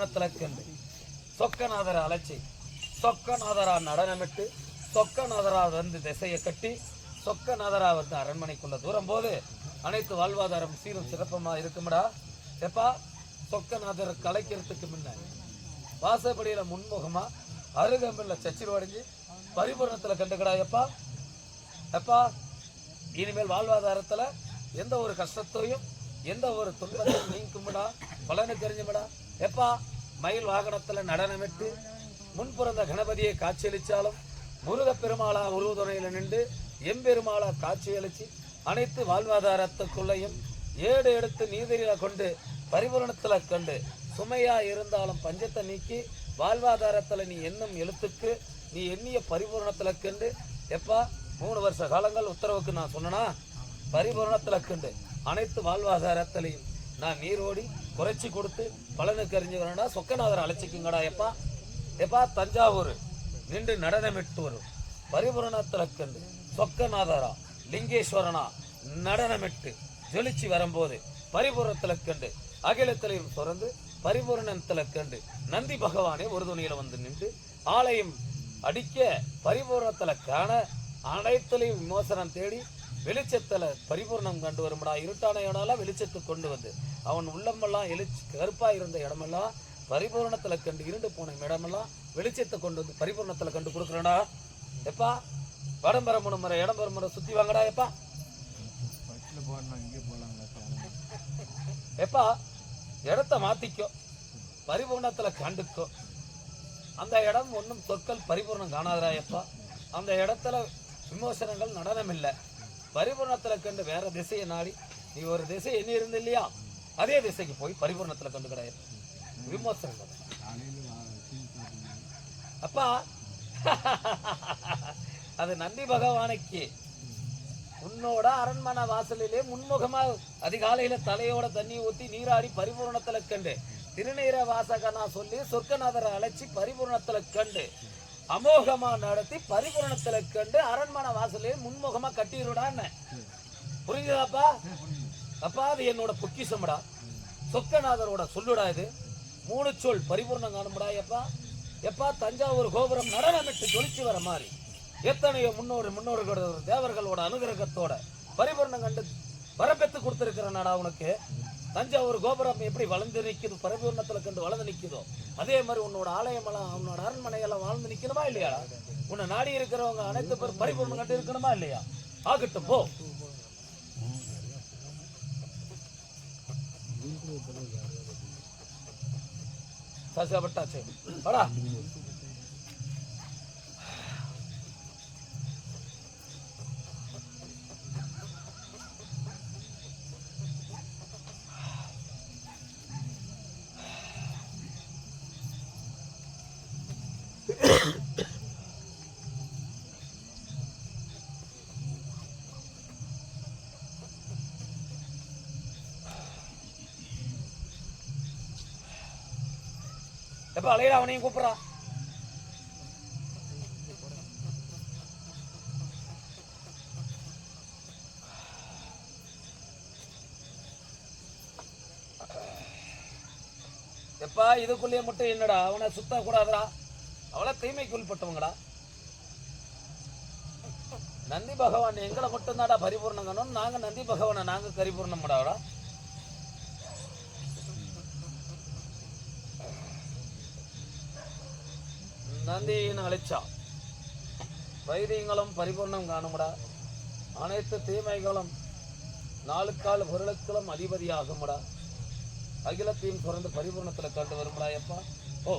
பரிபூரணத்துல சொக்கநாதரை அலைச்சி சொக்கநாதரா நடனமிட்டு சொக்கநாதரா வந்து திசையை கட்டி சொக்கநாதரா வந்து அரண்மனைக்குள்ள தூரம் போது அனைத்து வாழ்வாதாரம் சீரும் சிறப்பமா இருக்குமடா. எப்பா சொக்கநாதர் கலைக்கிறதுக்கு முன்ன வாசப்படியில முன்முகமா அருகம்பில்ல சச்சில் அடைஞ்சு பரிபூரணத்துல கண்டுக்கடா எப்பா. எப்பா இனிமேல் வாழ்வாதாரத்துல எந்த ஒரு கஷ்டத்தையும் எந்த ஒரு துன்பத்தையும் நீங்கும்டா பலனுக்கு தெரிஞ்சுமடா. எப்பா மயில் வாகனத்தில் நடனமிட்டு முன்புறந்த கணபதியை காட்சியளித்தாலும் முருக பெருமாளா உருவதுணையில நின்று எம்பெருமாளா காட்சியளித்து அனைத்து வாழ்வாதாரத்துக்குள்ளையும் ஏடு எடுத்து நீதிரில கொண்டு பரிபூரணத்தில் கண்டு சுமையாக இருந்தாலும் பஞ்சத்தை நீக்கி வாழ்வாதாரத்தில் நீ என்னும் எழுத்துக்கு நீ எண்ணிய பரிபூரணத்தில் கண்டு எப்பா மூணு வருஷ காலங்கள் உத்தரவுக்கு நான் சொன்னனா? பரிபூரணத்தில் கண்டு அனைத்து வாழ்வாதாரத்திலையும் நான் நீரோடி குறைச்சி கொடுத்து பலனுக்கு அறிஞ்சு வரணும்டா சொக்கநாதரை அழைச்சிக்குங்கடா எப்பா. எப்பா தஞ்சாவூர். நின்று நடனமிட்டு வரும் பரிபூரணத்தில் கண்டு சொக்கநாதரா லிங்கேஸ்வரனா நடனமிட்டு ஜொலிச்சு வரும்போது பரிபூரத்தில் கண்டு அகிலத்திலையும் திறந்து பரிபூரணத்தில் கண்டு நந்தி பகவானே ஒரு துணியில வந்து நின்று ஆலயம் அடிக்க பரிபூரணத்தில் காண அனைத்துலையும் விமோசனம் தேடி வெளிச்சத்துல பரிபூர்ணம் கண்டு வரும்படா. இருட்டான இடம்லாம் வெளிச்சத்தை கொண்டு வந்து. அவன் உள்ளமெல்லாம் எழுச்சி கருப்பா இருந்த இடமெல்லாம் பரிபூரணத்துல கண்டு இருண்டு போன இடமெல்லாம் வெளிச்சத்தை கொண்டு வந்து பரிபூரணத்துல கண்டு கொடுக்குறடா எப்பா? வடம்பர மூணு முறை இடம்பெற முறை சுத்தி வாங்கடா எப்பா? எப்பா? இடத்த மாத்திக்கோ. பரிபூர்ணத்தில் கண்டுக்கோ. அந்த இடம் ஒன்றும் சொற்கள் பரிபூர்ணம் காணாதரா எப்பா. அந்த இடத்துல விமோசனங்கள் நடனம் இல்லை பரிபூர்ணத்தில் கண்டு வேற திசையை நாடி நீ ஒரு திசை எண்ணி இருந்த இல்லையா? அதே திசைக்கு போய் பரிபூர்ணத்தில் கண்டு கிடையாது விமோசனங்கள் அப்பா அது நந்தி பகவானுக்கு. உன்னோட அரண்மனை வாசலிலே முன்முகமா அதிகாலையில தலையோட தண்ணி ஊத்தி நீராடி பரிபூரணத்துல கண்டு. திருநீர வாசகனா சொல்லி சொர்க்கநாதரை அழைச்சி பரிபூரணத்துல கண்டு. அமோகமா நடத்தி பரிபூரணத்துல கண்டு அரண்மனை வாசலே முன்முகமா கட்டிடுடான்னு புரிஞ்சுதாப்பா? அப்பா அது என்னோட பொக்கிஷம்டா. சொக்கநாதரோட சொல்லுடா இது. மூணு சொல் பரிபூர்ணம் காணும்டா எப்பா எப்பா தஞ்சாவூர் கோபுரம் நடனமிட்டு ஜொலிச்சு வர மாதிரி. எத்தனையோ முன்னோர் முன்னோர்களோட தேவர்களோட அனுகிரகத்தோட பரிபூர்ணம் கண்டு வரப்பெத்து கொடுத்துருக்கிறனாடா உனக்கு. தஞ்சாவூர் கோபுரம் எப்படி வளர்ந்து நிற்குது? பரிபூர்ணத்துல கண்டு வளர்ந்து நிற்குதோ? அதே மாதிரி உன்னோட ஆலயமெல்லாம் உன்னோட அரண்மனையெல்லாம் வாழ்ந்து நிற்கணுமா இல்லையா? உன்னை நாடி இருக்கிறவங்க அனைத்து பேர் பரிபூர்ணம் கண்டு இருக்கணுமா இல்லையா? ஆகட்டும் போ. சசியாப்பட்டாச்சு வாடா. எப்ப அலையில அவனையும் கூப்பிடுறா? எப்பா இதுக்குள்ளேயே மட்டும் என்னடா? அவனை சுத்த கூடாதுடா அவளை தீமைக்கு உள்பட்டவங்கடா நந்தி பகவான் எங்களை மட்டும்தாடா பரிபூர்ணம் காணும் நாங்க நந்தி பகவானை நாங்க பரிபூர்ணம் படாடா நந்தியின் அழிச்சா. வைரியங்களும் பரிபூர்ணம் காணும்டா. அனைத்து தீமைகளும் நாளுக்கால் பொருளுக்களும் அதிபதியாகும்டா. அகிலத்தையும் பிறந்து பரிபூர்ணத்தில் கண்டு வரும்டா எப்பா ஓ